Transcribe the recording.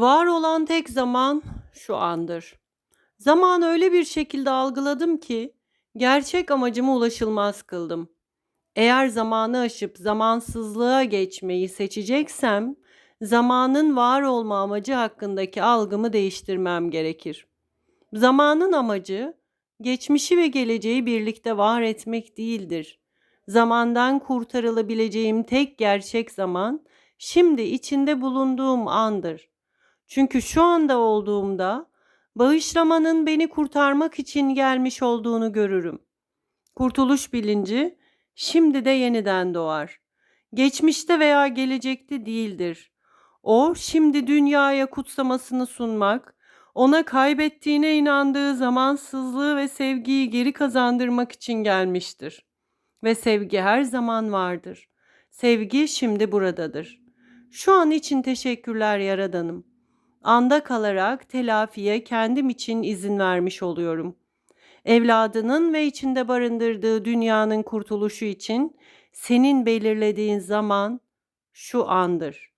Var olan tek zaman şu andır. Zamanı öyle bir şekilde algıladım ki gerçek amacıma ulaşılmaz kıldım. Eğer zamanı aşıp zamansızlığa geçmeyi seçeceksem, zamanın var olma amacı hakkındaki algımı değiştirmem gerekir. Zamanın amacı, geçmişi ve geleceği birlikte var etmek değildir. Zamandan kurtarılabileceğim tek gerçek zaman, şimdi içinde bulunduğum andır. Çünkü şu anda olduğumda, bağışlamanın beni kurtarmak için gelmiş olduğunu görürüm. Kurtuluş bilinci şimdi de yeniden doğar. Geçmişte veya gelecekte değildir. O şimdi dünyaya kutsamasını sunmak, ona kaybettiğine inandığı zamansızlığı ve sevgiyi geri kazandırmak için gelmiştir. Ve sevgi her zaman vardır. Sevgi şimdi buradadır. Şu an için teşekkürler Yaradanım. Anda kalarak telafiye kendim için izin vermiş oluyorum.'' evladının ve içinde barındırdığı dünyanın kurtuluşu için senin belirlediğin zaman şu andır.